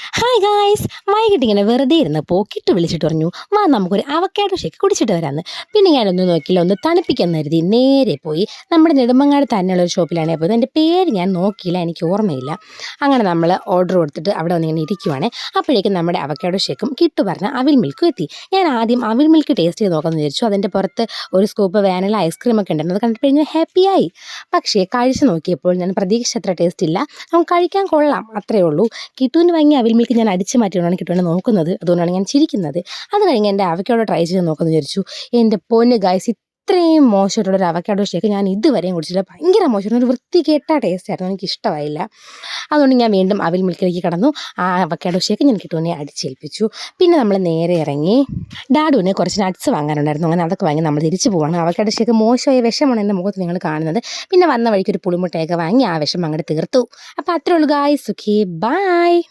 Hi guys വൈകിട്ട് ഇങ്ങനെ വെറുതെ ഇരുന്ന് പോക്കിട്ട് വിളിച്ചിട്ട് പറഞ്ഞു വാ നമുക്കൊരു അവക്കാഡോ ഷേക്ക് കുടിച്ചിട്ട് വരാമെന്ന് പിന്നെ ഞാനൊന്നും നോക്കില്ല ഒന്ന് തണുപ്പിക്കാൻ കരുതി നേരെ പോയി. നമ്മുടെ നെടുമങ്ങാട് തന്നെയുള്ള ഒരു ഷോപ്പിലാണ് പോയത്. എന്റെ പേര് ഞാൻ നോക്കിയില്ല എനിക്ക് ഓർമ്മയില്ല. അങ്ങനെ നമ്മൾ ഓർഡർ കൊടുത്തിട്ട് അവിടെ വന്നിങ്ങനെ ഇരിക്കുവാണ്. അപ്പോഴേക്കും നമ്മുടെ അവക്കാഡോ ഷേക്കും കിട്ടു പറഞ്ഞ അവിൽ മിൽക്കും എത്തി. ഞാൻ ആദ്യം അവിൽ മിൽക്ക് ടേസ്റ്റ് ചെയ്ത് നോക്കാമെന്ന് വിചാരിച്ചു. അതിന്റെ പുറത്ത് ഒരു സ്കൂപ്പ് വാനില ഐസ്ക്രീം ഒക്കെ ഉണ്ടായിരുന്നു. അത് കണ്ടിട്ട് ഞാൻ ഹാപ്പിയായി പക്ഷേ കഴിച്ചു നോക്കിയപ്പോൾ ഞാൻ പ്രതീക്ഷിച്ചത്ര ടേസ്റ്റ് ഇല്ല. നമുക്ക് കഴിക്കാൻ കൊള്ളാം. അത്രയേ ഉള്ളൂ. കിട്ടുവിന് വാങ്ങിയ അവിൽ മിൽക്ക് ഞാൻ അടിച്ച് മാറ്റിയാണ് കിട്ടുവിനെ നോക്കുന്നത്. അതുകൊണ്ടാണ് ഞാൻ ചിരിക്കുന്നത്. അത് കഴിഞ്ഞ് എന്റെ അവയ്ക്കോടെ ട്രൈ ചെയ്ത് നോക്കുമെന്ന് വിചാരിച്ചു. എന്റെ പൊന്ന് ഗൈസ് ഇത്രയും മോശമായിട്ടുള്ള ഒരു അവക്കാഡോ ഷേക്ക് ഞാൻ ഇതുവരെയും കുടിച്ചില്ല ഭയങ്കര മോശമായിട്ട് ഒരു വൃത്തികെട്ട ടേസ്റ്റ് ആയിരുന്നു. എനിക്ക് ഇഷ്ടമായില്ല. അതുകൊണ്ട് ഞാൻ വീണ്ടും അവിൽ മിൽക്കിലേക്ക് കടന്നു. ആ അവക്കാഡോ ഷേക്ക് ഞാൻ കിട്ടുവിനെ അടിച്ചേൽപ്പിച്ചു. പിന്നെ നമ്മൾ നേരെ ഇറങ്ങി. ഡാഡുവിന് കുറച്ച് നട്ട്സ് വാങ്ങാനുണ്ടായിരുന്നു. അങ്ങനെ അതൊക്കെ വാങ്ങി നമ്മൾ തിരിച്ചു പോവാണ്. അവക്കാഡോ ഷേക്ക് മോശമായ വിഷമാണ് എന്റെ മുഖത്ത് നിങ്ങൾ കാണുന്നത്. പിന്നെ വന്ന വഴിക്ക് ഒരു പുളിമുട്ടയൊക്കെ വാങ്ങി ആ വിഷം അങ്ങോട്ട് തീർത്തു. അപ്പോൾ അത്രേ ഉള്ളൂ ഗായ് സുഖി ബൈ